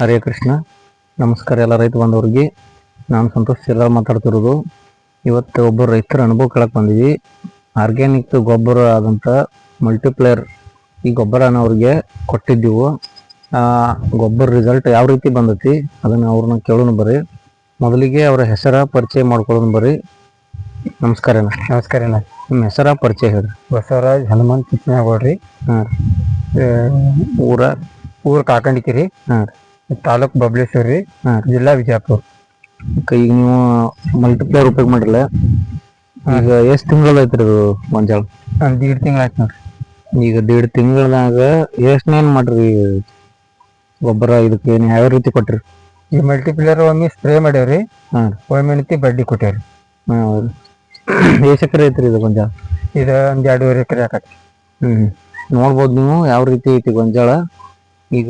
ಹರೇ ಕೃಷ್ಣ. ನಮಸ್ಕಾರ ಎಲ್ಲ ರೈತ ಬಂದವ್ರಿಗೆ. ನಾನು ಸಂತೋಷ್ ಸಿರ್ಲಾಲ್ ಮಾತಾಡ್ತಿರೋದು. ಇವತ್ತು ಒಬ್ಬ ರೈತರ ಅನುಭವ ಕೇಳಕ್ ಬಂದಿವಿ ಆರ್ಗ್ಯಾನಿಕ್ ಗೊಬ್ಬರ ಆದಂಥ ಮಲ್ಟಿಪ್ಲೇಯರ್ ಈ ಗೊಬ್ಬರನ ಅವ್ರಿಗೆ ಕೊಟ್ಟಿದ್ದೀವು. ಆ ಗೊಬ್ಬರ ರಿಸಲ್ಟ್ ಯಾವ ರೀತಿ ಬಂದೈತಿ ಅದನ್ನು ಅವ್ರನ್ನ ಕೇಳೋಣ ಬರ್ರಿ. ಮೊದಲಿಗೆ ಅವರ ಹೆಸರ ಪರಿಚಯ ಮಾಡ್ಕೊಳ್ಳೋಣ ಬರ್ರಿ. ನಮಸ್ಕಾರ ನಮಸ್ಕಾರ ನಿಮ್ಮ ಹೆಸರ ಪರಿಚಯ ಹೇಳ್ರಿ. ಬಸವರಾಜ್ ಹನುಮಂತ್ ಕಿತ್ನಾಗೋಡ್ರಿ ಹಾಂ. ಊರ ಊರ್ ಕಾಕಂಡಿಕಿರಿ. ಹಾಂ. ತಾಲೂಕ್ ಬಬ್ಲೇಶ್ವರಿ ರೀ ಹಾಂ. ಜಿಲ್ಲಾ ವಿಜಯಪುರ ಈಗ ನೀವು ಮಲ್ಟಿಪ್ಲೇಯರ್ ಉಪಯೋಗ ಮಾಡಿರಲ್ಲ ಈಗ ಎಷ್ಟು ತಿಂಗಳು ಐತ್ರಿ ಇದು ಗೊಂಜಾಳ ಒಂದ್ ದೀಡ್ ತಿಂಗಳ ಆಯ್ತು ನೋಡ್ರಿ. ಈಗ ದೇಡ್ ತಿಂಗಳದಾಗ ಎಷ್ಟನೇನ್ ಮಾಡ್ರಿ? ಗೊಬ್ಬರ ಇದಕ್ಕೆ ಏನು ಯಾವ ರೀತಿ ಕೊಟ್ರಿ? ಈ ಮಲ್ಟಿಪ್ಲೇಯರ್ ಒಮ್ಮೆ ಸ್ಪ್ರೇ ಮಾಡ್ಯಾವ್ರಿ. ಹಾ. ಒಮ್ಮೆ ನಿಂತಿ ಬಡ್ಡಿ ಕೊಟ್ಟಾವ್ರಿ ಎಷ್ಟು ಎಕರೆ ಐತ್ರಿ ಇದು ಗೊಂಜಾಳ? ಇದು ಒಂದ್ ಎರಡೂವರೆ ಎಕರೆ ಆಕತಿ ಹ್ಮ್. ನೋಡ್ಬೋದು ನೀವು ಯಾವ ರೀತಿ ಐತಿ ಗೊಂಜಾಳ. ಈಗ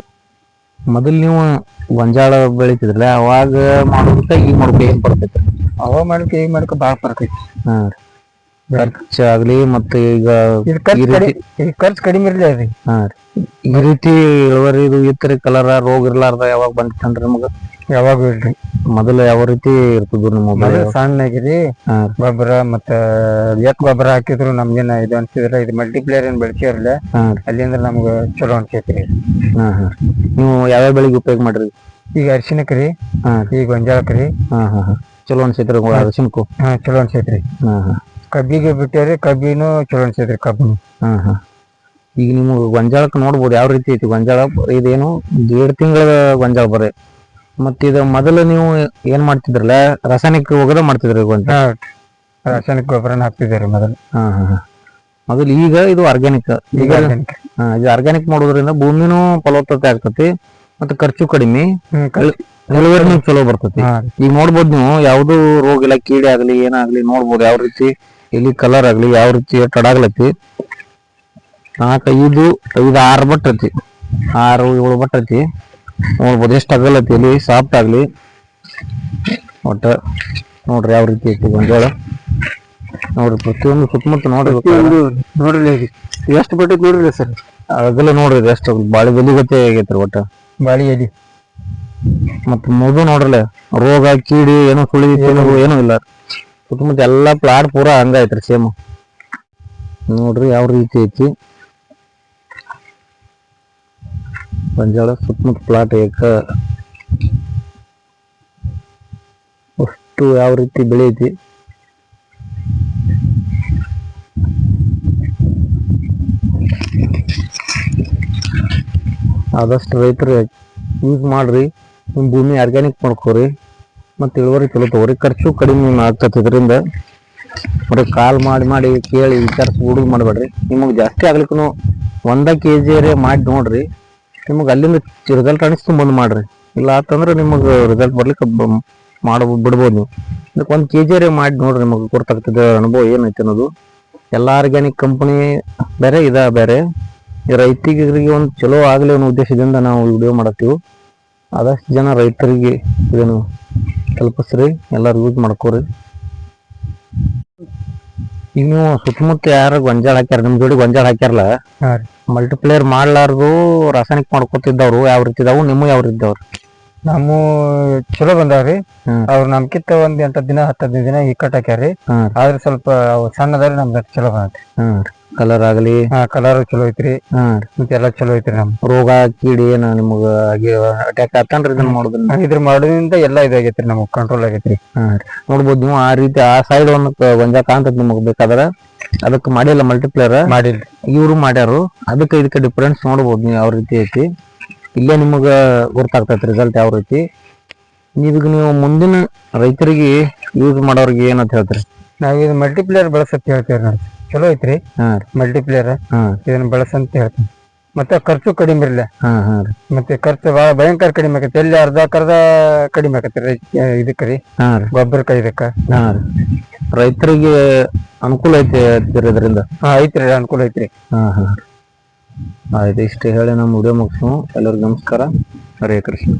ಮೊದಲ್ ನೀವು ಗೊಂಜಾಳ ಬೆಳಿತಿದ್ರಲ್ಲ ಅವಾಗ ಮಾಡೋದಕ್ಕ ಈಗ ಮಾಡೋಕೆ ಏನ್ ಬರ್ತೈತಿ? ಅವಾಗ ಮಾಡ್ಕ ಈಗ ಮಾಡ್ಕ ಬಾಳ ಫರಕ್ ಐತಿ ಹಾ ಖರ್ಚು ಆಗ್ಲಿ ಮತ್ತೆ ಈಗ ಇದು ಈ ಖರ್ಚು ರೀತಿ ಕಡಿ ಖರ್ಚು ಕಡಿಮೆ ಇರ್ಲಿ ರೀ ಹಾ ರೀ. ಈ ರೀತಿ ಇಳುವರಿ ಇದು ಇತ್ತರಿ ಕಲರ ರೋಗ ಇರ್ಲಾರ್ದ ಯಾವಾಗ ಬಂದ್ರಿ ನಮಗ? ಯಾವಾಗ ಇಲ್ರಿ ಮೊದಲ ಯಾವ ರೀತಿ ಇರ್ತದ ನಿಮ್ಮ ಸಣ್ಣ ಮೊದಲು ಸಣ್ಣಗಿರಿ ಹಾ ಗೊಬ್ಬರ ಮತ್ತ ಎತ್ ಗೊಬ್ಬರ ಹಾಕಿದ್ರು ನಮ್ಗೇನ ಇದು ಅನ್ಸಿದ್ರ ಇದು ಮಲ್ಟಿಪ್ಲೇಯರ್ ಏನ್ ಬೆಳ್ಸಿರಲ್ಲ ಹಾ ಅಲ್ಲಿಂದ್ರ ನಮ್ಗ ಚಲೋ ಅನ್ಸೈತ್ರಿ. ಹಾ ಹಾ ನೀವು ಯಾವ್ಯಾವ ಬೆಳಿಗ್ ಉಪಯೋಗ ಮಾಡ್ರಿ? ಈಗ ಅರಿಶಿನಕ್ ರೀ. ಹಾ ಗೊಂಜಾಳಕ್ ರೀ ಹಾ ಹಾ ಹಾ. ಚಲೋ ಅನ್ಸೈತ್ರಿ ಅರಸಿನ್ಕು ಹಾ ಚಲೋ ಅನ್ಸೈತ್ರಿ. ಹಾ ಹಾ. ಕಬ್ಬಿಗೆ ಬಿಟ್ಟರೆ ಕಬ್ಬಿನೂ ಚಲೋ ಅನ್ಸೈತ್ರಿ ಕಬ್ಬು. ಹಾ ಹಾ ಈಗ ನಿಮ್ಗೆ ಗೊಂಜಾಳಕ್ಕೆ ನೋಡ್ಬೋದು ಯಾವ ರೀತಿ ಐತಿ. ಗೊಂಜಾಳ ಇದೇನು ಎರಡು ತಿಂಗಳ ಗೊಂಜಾಳ ಬರೀ. ಮತ್ತ ಇದು ಮೊದಲು ನೀವು ಏನ್ ಮಾಡ್ತಿದ್ರಲ್ಲ ರಾಸಾಯನಿಕ ಒಗದ ಮಾಡ್ತಿದ್ರಿ ಗೊಂಜಾಳ ರಾಸಾಯನಿಕ ಗೊಬ್ಬರನ ಹಾಕ್ತಿದ್ರಿ ಮೊದಲು. ಹಾ ಹಾ ಮೊದಲು ಈಗ ಇದು ಆರ್ಗ್ಯಾನಿಕ್ ಈಗ ಇದು ಆರ್ಗ್ಯಾನಿಕ್ ಮಾಡೋದ್ರಿಂದ ಭೂಮಿನೂ ಫಲವತ್ತತೆ ಆಗ್ತತಿ ಮತ್ತೆ ಖರ್ಚು ಕಡಿಮೆ ಇಳುವರಿನೂ ಚಲೋ ಬರ್ತತಿ. ಈಗ ನೋಡ್ಬೋದು ನೀವು ಯಾವ್ದು ರೋಗ ಇಲ್ಲ ಕೀಡೆ ಆಗ್ಲಿ ಏನಾಗ್ಲಿ ನೋಡ್ಬೋದು ಯಾವ ರೀತಿ ಎಲ್ಲಿ ಕಲರ್ ಆಗ್ಲಿ ಯಾವ ರೀತಿ ಟಡಾಗ್ಲತಿ ನಾಲ್ಕ ಐದು ಐದು ಆರು ಬಟ್ ಐತಿ ಆರು ಏಳು ಬಟ್ ಐತಿ ನೋಡ್ಬೋದು ಎಷ್ಟು ಅಗಲತಿ ಇಲ್ಲಿ ಸಾಫ್ಟ್ ಆಗ್ಲಿ. ಒಟ್ಟ ನೋಡ್ರಿ ಯಾವ ರೀತಿ ಐತಿ ಗೊಂಜಾಳ ನೋಡ್ರಿ ಪ್ರತಿಯೊಂದು ಸುತ್ತಮುತ್ತ ನೋಡ್ರಿ ನೋಡ್ರಿ ಎಷ್ಟು ಬಟ್ಟೆ ನೋಡ್ರಿ ಸರ್? ಅಗಲ ನೋಡ್ರಿ ಎಷ್ಟು ಬಾಳಿ ಬೆಲಿಗತೆ ಆಗೈತ್ರಿ ಒಟ್ಟ. ಬಾಳಿ ಎಲಿ. ಮತ್ತ ಮಗು ನೋಡ್ರಲ್ಲ ರೋಗ ಕೀಡಿ ಏನೋ ಸುಳಿ ಏನೂ ಇಲ್ಲ. ಸುತ್ತಮುತ್ತ ಎಲ್ಲಾ ಪ್ಲಾಟ್ ಪೂರಾ ಹಂಗ ಐತ್ರಿ ಸೇಮ್ ನೋಡ್ರಿ ಯಾವ ರೀತಿ ಐತಿ. ಬಂಜಾಳ ಸುತ್ತಮುತ್ತ ಪ್ಲಾಟ್ ಏಕ ಅಷ್ಟು ಯಾವ ರೀತಿ ಬೆಳೆಯೈತಿ ಆದಷ್ಟು ರೈತರು ಯೂಸ್ ಮಾಡ್ರಿ. ನಿಮ್ಮ ಭೂಮಿ ಆರ್ಗ್ಯಾನಿಕ್ ಮಾಡ್ಕೋರಿ. ಮತ್ತೆ ಇಳುವರಿ ಚಲೋ ತಗೋರಿ ಖರ್ಚು ಕಡಿಮೆ ಆಗ್ತದೆ ಇದರಿಂದ ಬರೀ ಕಾಲ್ ಮಾಡಿ ಮಾಡಿ ಕೇಳಿ ವಿಚಾರಿಸಿ ಹುಡುಗ ಮಾಡಬೇಡ್ರಿ. ನಿಮಗೆ ಜಾಸ್ತಿ ಆಗ್ಲಿಕ್ಕೂ ಒಂದ ಕೆ ಜಿಯರೇ ಮಾಡಿ ನೋಡ್ರಿ. ನಿಮಗೆ ಅಲ್ಲಿಂದ ರಿಸಲ್ಟ್ ಅನಿಸ್ತು ಬಂದು ಮಾಡ್ರಿ. ಇಲ್ಲ ಅಂತಂದ್ರೆ ನಿಮಗೆ ರಿಸಲ್ಟ್ ಬರ್ಲಿಕ್ಕೆ ಮಾಡ ಬಿಡ್ಬೋದು ನೀವು. ಇದಕ್ಕೆ ಒಂದು ಕೆ ಜಿಯರೇ ಮಾಡಿ ನೋಡ್ರಿ ನಿಮಗೆ ಗೊತ್ತಾಗ್ತದೆ ಅನುಭವ ಏನೈತೆ ಅನ್ನೋದು. ಎಲ್ಲ ಆರ್ಗ್ಯಾನಿಕ್ ಕಂಪನಿ ಬೇರೆ ಇದ ಬೇರೆ. ರೈತರಿಗೆ ಒಂದು ಚಲೋ ಆಗಲಿ ಅನ್ನೋ ಉದ್ದೇಶದಿಂದ ನಾವು ವಿಡಿಯೋ ಮಾಡತ್ತೀವಿ. ಆದಷ್ಟು ಜನ ರೈತರಿಗೆ ಇದನ್ನು ತಲುಪಿಸ್ರಿ ಎಲ್ಲರೂ ಯೂಸ್ ಮಾಡ್ಕೋರಿ. ಈಗ ನೀವು ಸುತ್ತಮುತ್ತ ಯಾರು ಗೊಂಜಾಳ ಹಾಕ್ಯಾರ ನಿಮ್ ಜೋಡಿ ಗೊಂಜಾಳ ಹಾಕ್ಯಾರಲ್ಲ? ಮಲ್ಟಿಪ್ಲೇಯರ್ ಮಾಡ್ಲಾರ್ದು ರಾಸಾಯನಿಕ ಮಾಡ್ಕೊತಿದ್ದವ್ರು ಯಾವ ರೀತಿ ಇದಾವು ನಿಮ್ಮ ಯಾವ ರೀತಿ ನಮ್ಮ ಚಲೋ ಬಂದಾವ್ರಿ ಅವ್ರ ಅವ್ರು ನಮ್ಕಿಂತ ಒಂದ್ ಎಂಟ ದಿನ ಹತ್ತದ ದಿನ ಈ ಹಾಕ್ಯಾರ್ರಿ ಆದ್ರ ಸ್ವಲ್ಪ ಅವ್ ಸಣ್ಣದಾರಿ ನಮ್ದ ಚಲೋ ಬಂದೈತಿ ಕಲರ್ ಆಗಲಿ. ಹಾ ಕಲರ್ ಚಲೋ ಐತ್ರಿ. ಮತ್ತೆಲ್ಲ ಚಲೋ ಐತ್ರಿ ನಮ್ ರೋಗ ಕೀಡಿ ಏನ ನಿಮಗ ಅಟ್ಯಾಕ್ ಆತನ್ರಿ ಇದನ್ನ ಮಾಡೋದ್ರಿಂದ ಇದ್ರ ಮಾಡೋದ್ರಿಂದ ಎಲ್ಲಾ ಇದಾಗೈತ್ರಿ ನಮಗ್ ಕಂಟ್ರೋಲ್ ಆಗೈತ್ರಿ. ನೋಡ್ಬೋದು ನೀವು ಆ ರೀತಿ ಆ ಸೈಡ್ ಒಂದ್ ಗೊಂಜಾಳ ಕಾಣ್ತದ ನಿಮಗ್ ಬೇಕಾದ್ರ ಅದಕ್ಕೆ ಮಾಡಿಲ್ಲ ಮಲ್ಟಿಪ್ಲೇಯರ್ ಮಾಡಿಲ್ಲ ಇವರು ಮಾಡ್ಯಾರು. ಅದಕ್ಕೆ ಇದಕ್ಕೆ ಡಿಫ್ರೆನ್ಸ್ ನೋಡ್ಬೋದು ನೀವು ಯಾವ ರೀತಿ ಐತಿ. ಇಲ್ಲೇ ನಿಮಗೆ ಗೊತ್ತಾಗ್ತೈತೆ ರಿಸಲ್ಟ್ ಯಾವ ರೀತಿ? ಇದಕ್ಕೆ ನೀವು ಮುಂದಿನ ರೈತರಿಗೆ ಯೂಸ್ ಮಾಡೋರಿಗೆ ಏನಂತ ಹೇಳ್ತೀರಿ? ನಾವು ಇದು ಮಲ್ಟಿಪ್ಲೇಯರ್ ಬಳಸಂತ ಹೇಳ್ತೀವಿ ನಾವು. ಚಲೋ ಐತ್ರಿ? ಹಾ ರೀ. ಮಲ್ಟಿಪ್ಲೇಯರ್ ಹಾ. ಇದನ್ನ ಬಳಸಂತ ಹೇಳ್ತೀನಿ ಮತ್ತೆ ಖರ್ಚು ಕಡಿಮೆ ಇರಲ್ಲ ಹಾ ಹಾ ರೀ. ಮತ್ತೆ ಖರ್ಚು ಬಹಳ ಭಯಂಕರ ಕಡಿಮೆ ಆಗತ್ತೆ ಎಲ್ಲಿ ಅರ್ಧಕ್ಕರ್ಧ ಕಡಿಮೆ ಆಗತ್ತೆ ಇದಕ್ಕೆ ರೀ? ಹಾ ರೀ. ಗೊಬ್ಬರಕ್ಕೆ ಇದಕ್ಕ. ಹಾ ರೀ. ರೈತರಿಗೆ ಅನುಕೂಲ ಐತಿ ಇದರಿಂದ? ಹಾ ಐತ್ರಿ ಅನುಕೂಲ ಐತ್ರಿ. ಹಾ ಹಾ. ಆಯ್ತು ಇಷ್ಟು ಹೇಳಿ ನಮ್ಮ ವಿಡಿಯೋ ಮುಗಿಸು ಎಲ್ಲರಿಗೂ ನಮಸ್ಕಾರ. ಹರೇ ಕೃಷ್ಣ.